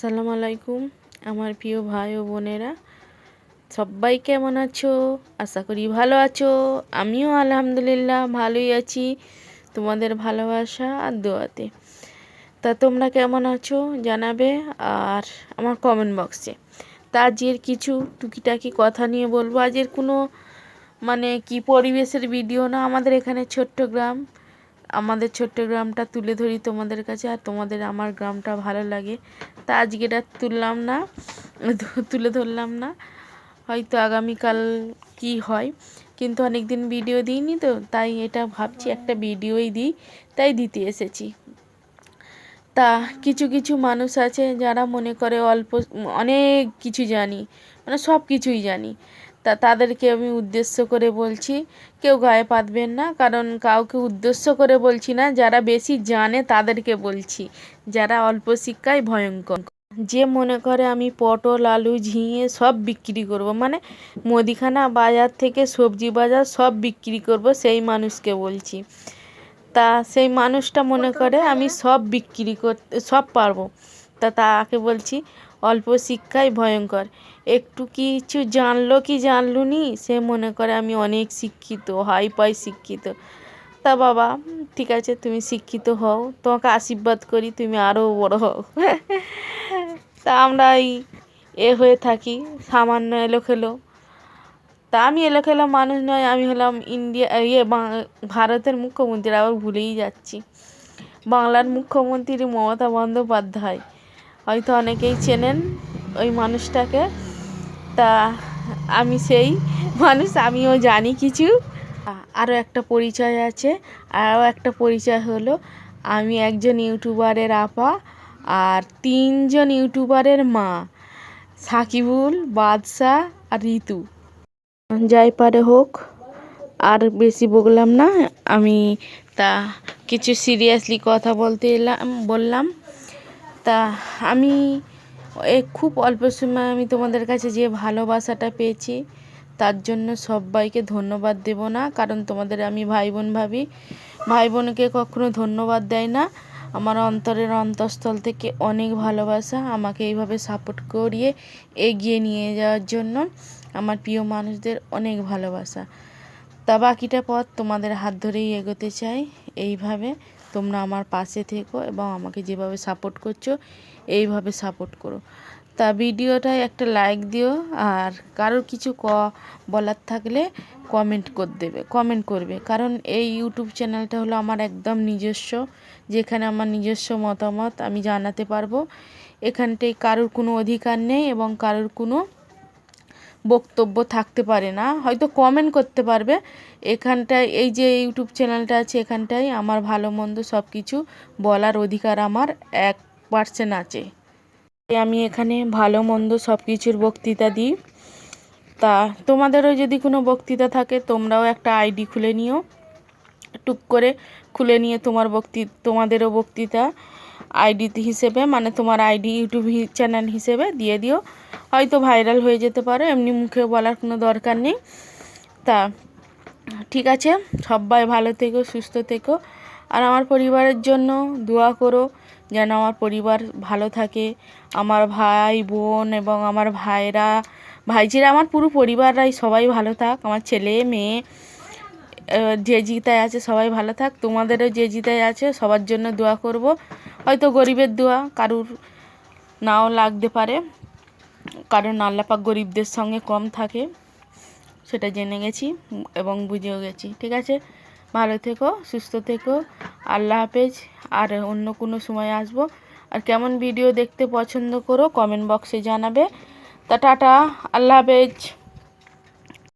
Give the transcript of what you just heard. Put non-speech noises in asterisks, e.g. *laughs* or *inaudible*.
আসসালামু আলাইকুম, আমার প্রিয় ভাই ও বোনেরা। সবাই কেমন আছো? আশা করি ভালো আছো। আমিও আলহামদুলিল্লাহ ভালোই আছি, তোমাদের ভালোবাসা আর দোয়াতে। তা তোমরা কেমন আছো জানাবে আর আমার কমেন্ট বক্সে তা আজকের কিছু টুকিটাকি কথা নিয়ে বলব। আজের কোনো মানে কি পরিবেশের ভিডিও না, আমাদের এখানে ছোট্ট গ্রাম। আমাদের ছোট্ট গ্রামটা তুলে ধরি তোমাদের কাছে আর তোমাদের আমার গ্রামটা ভালো লাগে। তা আজকে এটা তুললাম না, *laughs* তুলে ধরলাম না। হয়তো আগামীকাল কি হয়। কিন্তু অনেক দিন ভিডিও দিইনি তো, তাই এটা ভাবছি একটা ভিডিওই দিই, তাই দিতে এসেছি। তা কিছু কিছু মানুষ আছে যারা মনে করে অল্প, অনেক কিছু জানি মানে সব কিছুই জানি। তা তাদেরকে আমি উদ্দেশ্য করে বলছি কেউ গায়ে পাতবেন না। কারণ কাউকে উদ্দেশ্য করে বলছি না যারা বেশি জানে তাদেরকে বলছি যারা অল্প শিক্ষায় ভয়ঙ্কর। যে মনে করে আমি পটল আলু ঝিঙে সব বিক্রি করব মানে মুদিখানা বাজার থেকে সবজি বাজার সব বিক্রি করব সেই মানুষকে বলছি। তা সেই মানুষটা মনে করে আমি সব বিক্রি করতে সব পারব। তা তাকে বলছি অল্প শিক্ষাই ভয়ঙ্কর। একটু কিছু জানলো কি জানলো নি সে মনে করে আমি অনেক শিক্ষিত হাই পাই শিক্ষিত। তা বাবা, ঠিক আছে, তুমি শিক্ষিত হও, তোমাকে আশীর্বাদ করি, তুমি আরও বড় হও। *laughs* তা আমরা এই এ হয়ে থাকি, সামান্য এলো খেলো তা আমি এলো খেলো মানুষ নয়, আমি হলাম ইন্ডিয়া ইয়ে ভারতের মুখ্যমন্ত্রী আবার ভুলেই যাচ্ছি। বাংলার মুখ্যমন্ত্রী মমতা বন্দ্যোপাধ্যায়। হয়তো অনেকেই চেনেন ওই মানুষটাকে। তা আমি সেই মানুষ, আমিও জানি কিছু। আরও একটা পরিচয় আছে, আরও একটা পরিচয় হলো, আমি একজন ইউটিউবারের আপা আর তিনজন ইউটিউবারের মা, সাকিবুল, বাদশা আর ঋতু। যাই পারে হোক, আর বেশি বললাম না, আমি তা কিছু সিরিয়াসলি কথা বলতে এলাম, বললাম। তা আমি খুব অল্প সময় আমি তোমাদের কাছে যে ভালোবাসাটা পেয়েছি, তার জন্য সবাইকে ধন্যবাদ দেব না। কারণ তোমাদের আমি ভাই বোন ভাবি ভাই বোনকে কখনো ধন্যবাদ দেয় না। আমার অন্তরের অন্তঃস্থল থেকে অনেক ভালোবাসা আমাকে এইভাবে সাপোর্ট করিয়ে এগিয়ে নিয়ে যাওয়ার জন্য আমার প্রিয় মানুষদের অনেক ভালোবাসা। তা বাকিটা পথ তোমাদের হাত ধরেই এগোতে চাই, এইভাবে। তোমরা আমার পাশে থেকো এবং আমাকে যেভাবে সাপোর্ট করছ, এইভাবে সাপোর্ট করো। তা ভিডিওটায় একটা লাইক দিও আর কারোর কিছু ক বলার থাকলে কমেন্ট করে দেবে কমেন্ট করবে। কারণ এই ইউটিউব চ্যানেলটা হলো আমার একদম নিজস্ব, যেখানে আমার নিজস্ব মতামত আমি জানাতে পারব। এখানটায় কারোর কোনো অধিকার নেই এবং কারোর কোনো বক্তব্য থাকতে পারে না। হয়তো কমেন্ট করতে পারবে। এখানটায়, এই যে ইউটিউব চ্যানেলটা আছে, এখানটায় আমার ভালো মন্দ সব কিছু বলার অধিকার আমার এক পার্সেন্ট আছে। আমি এখানে ভালো মন্দ সব কিছুর বক্তৃতা দিই। তা, তোমাদেরও যদি কোনো বক্তৃতা থাকে, তোমরাও একটা আইডি খুলে নিও। টুক করে খুলে নিয়ে তোমার বক্তৃ, তোমাদেরও বক্তৃতা আইডি হিসেবে মানে তোমার আইডি ইউটিউব চ্যানেল হিসেবে দিয়ে দিও। হয়তো ভাইরাল হয়ে যেতে পারে, এমনি মুখে বলার কোনো দরকার নেই। তা ঠিক আছে, সবাই ভালো থেকো, সুস্থ থেকো। আর আমার পরিবারের জন্য দোয়া করো যেন আমার পরিবার ভালো থাকে। আমার ভাই, বোন এবং আমার ভাইরা ভাইঝিরা আমার পুরো পরিবাররাই সবাই ভালো থাক। আমার ছেলে, মেয়ে যে জিতায় আছে সবাই ভালো থাক। তোমাদেরও যে জিতায় আছে সবার জন্য দোয়া করব। হয়তো গরিবের দোয়া কারুর নাও লাগতে পারে। কারণ আল্লাপাক গরিবদের সঙ্গে কম থাকে, সেটা জেনে গেছি এবং বুঝেও গেছি, ঠিক আছে? ভালো থেকো, সুস্থ থেকো, আল্লাহ হাফেজ, আর অন্য কোনো সময় আসব। আর কেমন ভিডিও দেখতে পছন্দ করো কমেন্ট বক্সে জানাবে। তা টাটা, আল্লাহ হাফেজ।